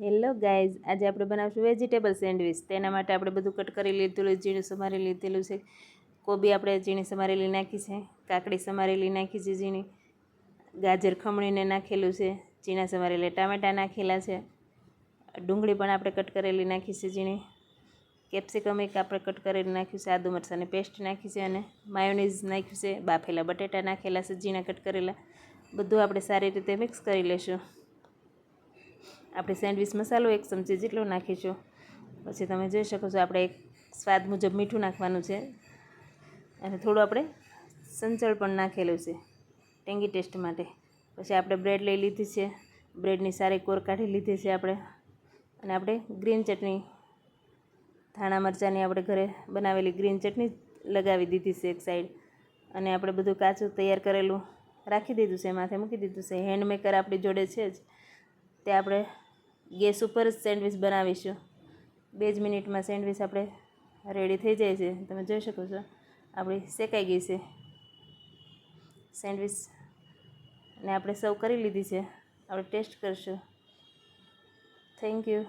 Hello guys આજે આપણે બનાવશું વેજીટેબલ સેન્ડવિચ તેના માટે આપણે બધું કટ કરી લીધેલું ઝીણું સમારી લીધેલું છે. કોબી આપણે ઝીણી સમારેલી નાખી છે, કાકડી સમારેલી નાખી છે ઝીણી. ગાજર ખમણીને નાખેલું છે ઝીણા સમારેલા ટામેટાં નાખેલા છે. ડુંગળી પણ આપણે કટ કરેલી નાખી છે ઝીણી. કેપ્સિકમ એક આપણે કટ કરેલી નાખ્યું છે, આદુ મરસાની પેસ્ટ નાખી છે અને માયોનીઝ નાખ્યું છે, બાફેલા બટેટા નાખેલા છે, ઝીણા કટ કરેલા. બધું આપણે સારી રીતે મિક્સ કરી લઈશું આપણે સેન્ડવિચ મસાલો એક ચમચી જેટલો નાખીશું. પછી તમે જોઈ શકો છો આપણે એક સ્વાદ મુજબ મીઠું નાખવાનું છે. અને થોડું આપણે સંચળ પણ નાખેલું છે ટેંગી ટેસ્ટ માટે. પછી આપણે બ્રેડ લઈ લીધી છે. બ્રેડની સારી કોર કાઢી લીધી છે આપણે. અને આપણે ગ્રીન ચટણી, ધાણા મરચાંની આપણે ઘરે બનાવેલી ગ્રીન ચટણી લગાવી દીધી છે એક સાઈડ. અને આપણે બધું કાચું તૈયાર કરેલું રાખી દીધું છે, માથે મૂકી દીધું છે. હેન્ડમેકર આપણી જોડે છે જ. તે આપણે ગેસ ઉપર જ સેન્ડવિચ બનાવીશું. બે જ મિનિટમાં સેન્ડવિચ આપણે રેડી થઈ જાય છે. તમે જોઈ શકો છો, આપણી શેકાઈ ગઈ છે. સેન્ડવિચ ને આપણે સર્વ કરી લીધી છે. આપણે ટેસ્ટ કરીશું. Thank you.